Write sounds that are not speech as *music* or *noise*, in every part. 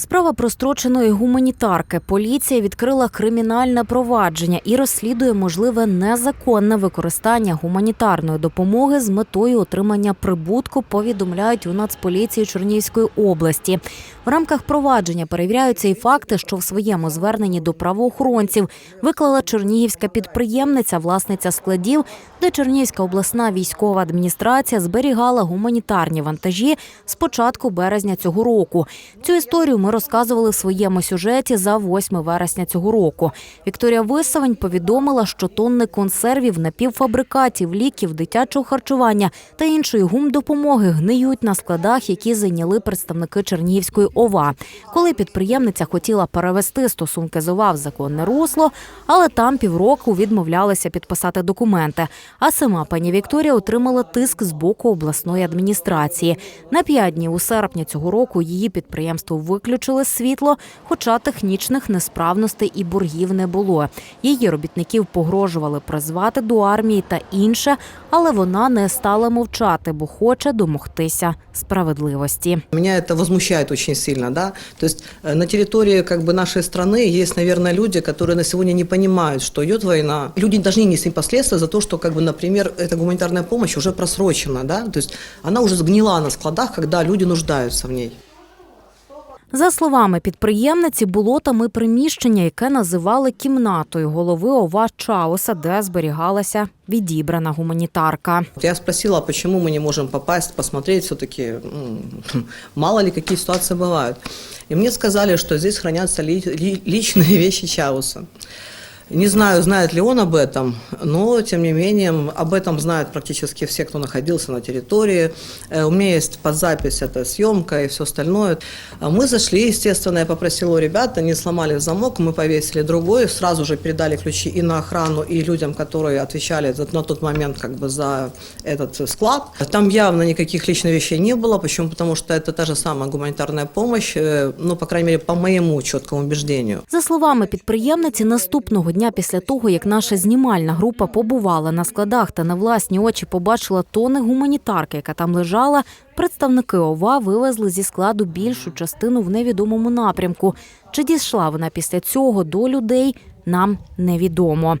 Справа простроченої гуманітарки. Поліція відкрила кримінальне провадження і розслідує можливе незаконне використання гуманітарної допомоги з метою отримання прибутку. Повідомляють у Нацполіції Чернігівської області. В рамках провадження перевіряються і факти, що в своєму зверненні до правоохоронців виклала чернігівська підприємниця, власниця складів, де Чернігівська обласна військова адміністрація зберігала гуманітарні вантажі з початку березня цього року. Цю історію ми розказували в своєму сюжеті за 8 вересня цього року. Вікторія Висовень повідомила, що тонни консервів, напівфабрикатів, ліків, дитячого харчування та іншої гумдопомоги гниють на складах, які зайняли представники Чернігівської ОВА. Коли підприємниця хотіла перевести стосунки з ОВА в законне русло, але там півроку відмовлялися підписати документи. А сама пані Вікторія отримала тиск з боку обласної адміністрації. На п'ять днів у серпні цього року її підприємство виключили з світло, хоча технічних несправностей і боргів не було. Її робітників погрожували призвати до армії та інше, але вона не стала мовчати, бо хоче домогтися справедливості. Меня это возмущает очень сильно, да. То есть э, на территории как бы нашей страны есть, наверное, люди, которые на сегодня не понимают, что идет война. Люди должны нести последствия за то, что, как бы, например, эта гуманитарная помощь уже просрочена, да. То есть она уже сгнила на складах, когда люди нуждаются в ней. За словами підприємниці, було там і приміщення, яке називали кімнатою голови ОВА Чауса, де зберігалася відібрана гуманітарка. Вот Я спросила, а почему мы не можем попасть, посмотреть все-таки, *laughs* мало ли какие ситуации бывают. И мне сказали, что здесь хранятся ли- ли- личные вещи *laughs* Чауса. Не знаю, знает ли он об этом, но, тем не менее, об этом знают практически все, кто находился на территории. Э, У меня есть под запись эта съемка и все остальное. А Мы зашли, естественно, я попросила у ребят, они сломали замок, мы повесили другой, сразу же передали ключи и на охрану, и людям, которые отвечали за- на тот момент как бы за этот склад. Там явно никаких личных вещей не было. Почему? Потому что это та же самая гуманитарная помощь, э, ну, по крайней мере, по моему четкому убеждению. За словами підприємниці, наступного дня після того, як наша знімальна група побувала на складах та на власні очі побачила тони гуманітарки, яка там лежала, представники ОВА вивезли зі складу більшу частину в невідомому напрямку. Чи дійшла вона після цього до людей, нам невідомо.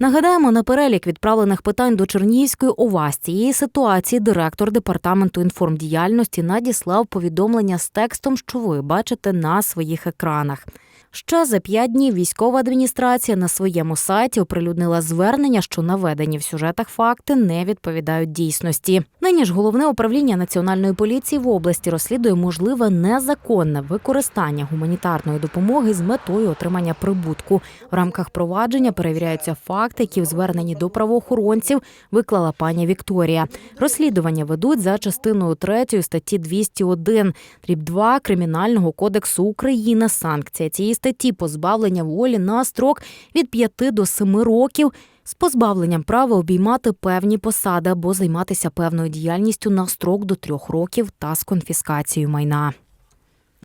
Нагадаємо, на перелік відправлених питань до Чернігівської ОВА з цієї ситуації директор департаменту інформдіяльності надіслав повідомлення з текстом, що ви бачите на своїх екранах. Ще за п'ять днів військова адміністрація на своєму сайті оприлюднила звернення, що наведені в сюжетах факти не відповідають дійсності. Нині ж головне управління національної поліції в області розслідує можливе незаконне використання гуманітарної допомоги з метою отримання прибутку. В рамках провадження перевіряються факти, які в зверненні до правоохоронців виклала пані Вікторія. Розслідування ведуть за частиною 3 статті 201, дріб 2 Кримінального кодексу України. Санкція цієї статті позбавлення волі на строк від 5 до 7 років з позбавленням права обіймати певні посади або займатися певною діяльністю на строк до трьох років та з конфіскацією майна.